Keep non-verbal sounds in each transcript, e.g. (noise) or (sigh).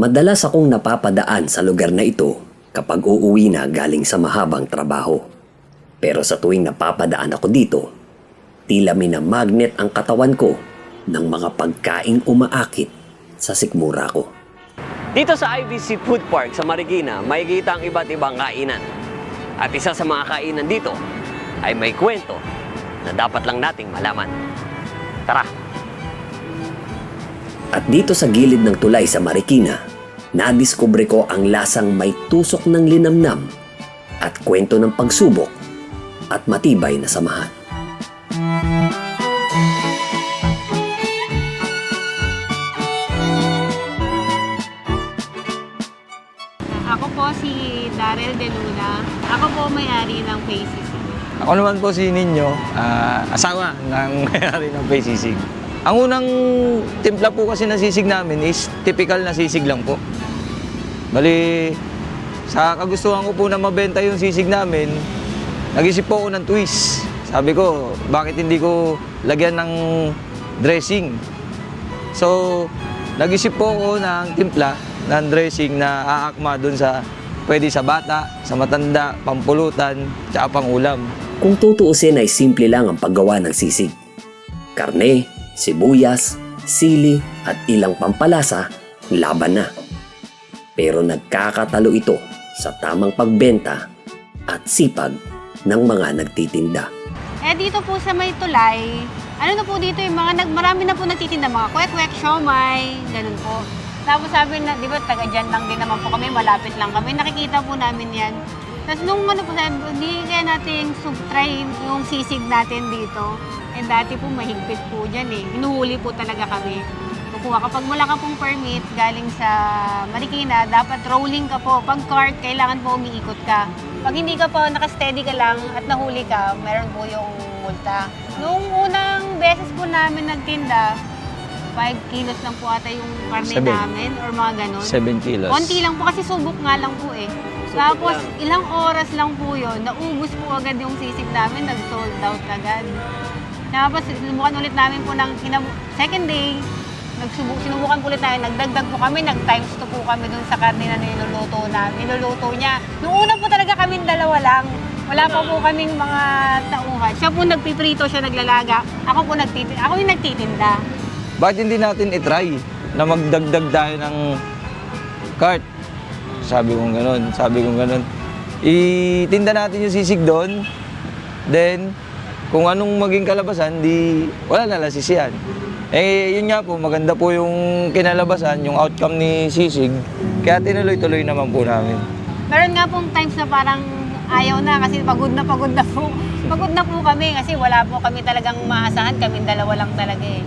Madalas akong napapadaan sa lugar na ito kapag uuwi na galing sa mahabang trabaho. Pero sa tuwing napapadaan ako dito, tila minamagnet ang katawan ko ng mga pagkaing umaakit sa sikmura ko. Dito sa IBC Food Park sa Marikina, makikita ang iba't ibang kainan. At isa sa mga kainan dito ay may kwento na dapat lang nating malaman. Tara! At dito sa gilid ng tulay sa Marikina, nadiskubre ko ang lasang may tusok ng linamnam at kwento ng pagsubok at matibay na samahan. Ako po si Darrell De Luna. Ako po may-ari ng PCC. Ako naman po si Ninyo, ah, asawa ng (laughs) may-ari ng Pay Sisig. Ang unang timpla po kasi ng sisig namin is typical na sisig lang po. Bali, sa kagustuhan ko po na mabenta yung sisig namin, nag-isip po ako ng twist. Sabi ko, bakit hindi ko lagyan ng dressing? So, nag-isip po ako ng timpla ng dressing na aakma dun sa pwede sa bata, sa matanda, pampulutan, tsaka pang ulam. Kung tutuusin ay simple lang ang paggawa ng sisig. Karne, sibuyas, sili at ilang pampalasa, laban na. Pero nagkakatalo ito sa tamang pagbenta at sipag ng mga nagtitinda. Eh dito po sa may tulay, ano na po dito yung mga, nag, marami na po nagtitinda, mga kwek-kwek, siomay, ganun po. Tapos sabi na, di ba, taga dyan lang din naman po kami, malapit lang kami, nakikita po namin yan. Tapos nung ano po, sabi, hindi kaya natin sub-try yung sisig natin dito. Eh dati po mahigpit po dyan eh, hinuhuli po talaga kami. Kukuha kapag wala ka pong permit galing sa Marikina, dapat rolling ka po. Pag cart, kailangan po umiikot ka. Pag hindi ka po nakasteady ka lang at nahuli ka, meron po yung multa. Noong unang beses po namin nagtinda, 5 kilos lang po ata yung karne Seven. namin or mga ganon. 7 kilos. Konti lang po kasi subok nga lang po eh. Tapos ilang oras lang po yun, naubos po agad yung sisig namin, nag-sold out agad. Tapos sinubukan ulit namin po ng second day, nagsubu sinubukan po ulit namin, nagdagdag po kami, nag-times 2 po kami dun sa karne na niluluto na, niluluto niya. Noong una po talaga kami dalawa lang. Wala pa po kaming mga tauhan. Siya po nagpiprito, siya naglalaga. Ako po nagtitinda. Ako yung nagtitinda. Bakit hindi natin itry na magdagdag tayo ng cart? Sabi kong ganun, sabi kong ganun. Itinda natin yung sisig doon, then kung anong maging kalabasan, di wala na lang sisiyan. Eh, yun nga po, maganda po yung kinalabasan, yung outcome ni sisig. Kaya tinuloy-tuloy naman po namin. Meron nga pong times na parang ayaw na kasi pagod na pagod na po. Pagod na po kami kasi wala po kami talagang maasahan. Kami dalawa lang talaga eh.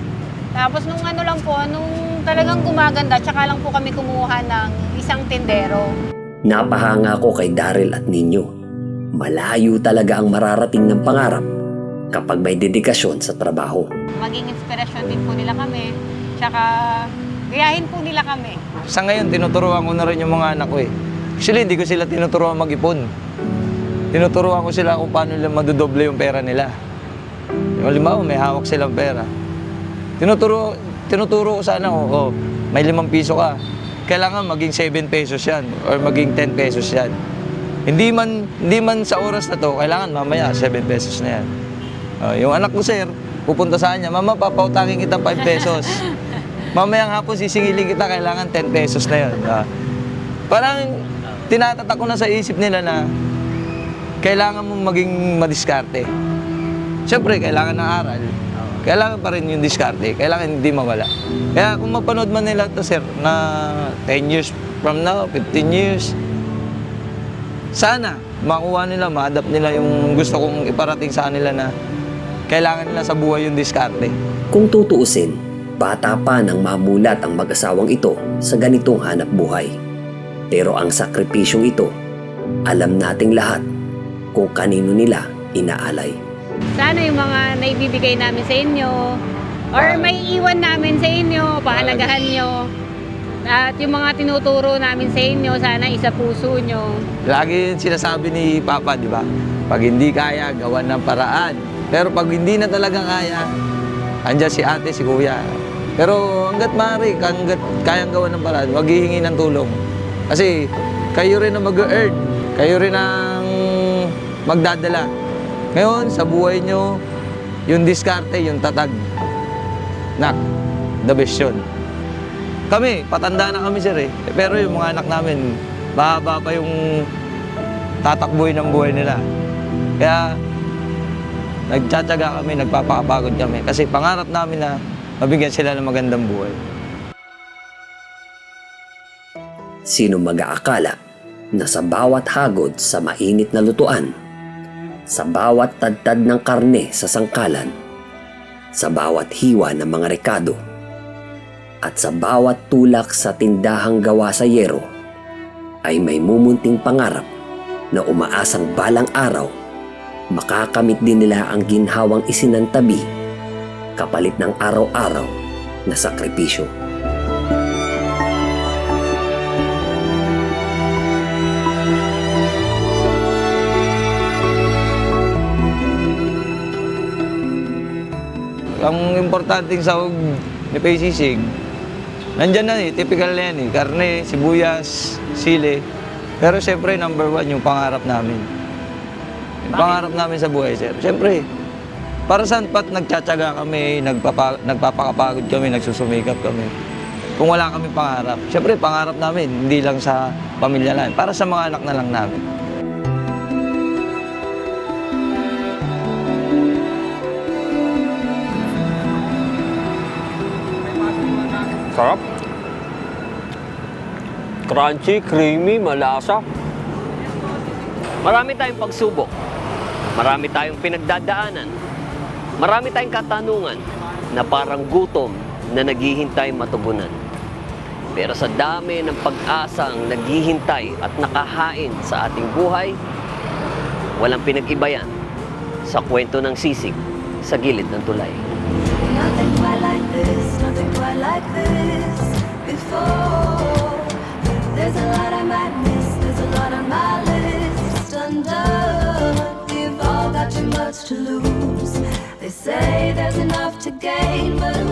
Tapos nung ano lang po, nung talagang gumaganda, tsaka lang po kami kumuha ng isang tindero. Napahanga ko kay Daryl at Ninyo. Malayo talaga ang mararating ng pangarap kapag may dedikasyon sa trabaho. Maging inspirasyon din po nila kami. Tsaka gayahin po nila kami. Sa ngayon, tinuturuan ko na rin yung mga anak ko eh. Actually, hindi ko sila tinuturuan mag-ipon. Tinuturuan ko sila kung paano nila madodoble yung pera nila. Yung halimbawa, may hawak silang pera. Tinuturo, tinuturo ko sana ko, oh, may limang piso ka. Kailangan maging 7 pesos yan or maging 10 pesos yan. Hindi man, hindi man sa oras na to, kailangan mamaya 7 pesos na yan. Oh, yung anak ko, sir, pupunta sa kanya, Mama, papautangin kita 5 pesos. (laughs) Mamayang hapon sisingilin kita, kailangan 10 pesos na yun. Ah, parang tinatatak ko na sa isip nila na kailangan mong maging madiskarte. Siyempre, kailangan ng aral. Kailangan pa rin yung diskarte. Kailangan hindi mawala. Kaya kung mapanood man nila to sir, na 10 years from now, 15 years, sana makuha nila, ma-adapt nila yung gusto kong iparating sa kanila na kailangan nila sa buhay yung diskarte. Kung tutuusin, bata pa nang mamulat ang mag-asawang ito sa ganitong hanap buhay. Pero ang sakripisyong ito, alam nating lahat kung kanino nila inaalay. Sana yung mga naibibigay namin sa inyo or may iwan namin sa inyo, pahalagahan nyo. At yung mga tinuturo namin sa inyo, sana isa puso nyo. Lagi yung sinasabi ni Papa, di ba? Pag hindi kaya, gawan ng paraan. Pero pag hindi na talaga kaya, andyan si ate, si kuya. Pero hanggat maaari, hanggat kayang gawa ng paraan, wag hihingi ng tulong. Kasi kayo rin ang mag-earn, kayo rin ang magdadala. Ngayon, sa buhay nyo, yung diskarte, yung tatag. Nak, the best yun. Kami, patanda na kami sir eh. Pero yung mga anak namin, mahaba pa yung tatakbuhin ng buhay nila. Kaya, nagtsatsaga kami, nagpapakapagod kami. Kasi pangarap namin na mabigyan sila ng magandang buhay. Sino mag-aakala na sa bawat hagod sa mainit na lutuan, sa bawat tadtad ng karne sa sangkalan, sa bawat hiwa ng mga rekado, at sa bawat tulak sa tindahang gawa sa yero, ay may mumunting pangarap na umaasang balang araw, makakamit din nila ang ginhawang isinantabi kapalit ng araw-araw na sakripisyo. Ang importanteng sahog ni Paisisig, nandyan na eh, typical na yan eh. Karne, sibuyas, sili. Pero siyempre, number one, yung pangarap namin. Yung pangarap namin sa buhay, sir. Siyempre, para saan pat nagtsatsaga kami, nagpapa, nagpapakapagod kami, nagsusumikap kami. Kung wala kami pangarap, siyempre pangarap namin, hindi lang sa pamilya lang, para sa mga anak na lang namin. Sarap. Crunchy, creamy, malasa. Marami tayong pagsubok. Marami tayong pinagdadaanan. Marami tayong katanungan na parang gutom na naghihintay matugunan. Pero sa dami ng pag-asang naghihintay at nakahain sa ating buhay, walang pinag-iba yan sa kwento ng sisig sa gilid ng tulay. to gain, but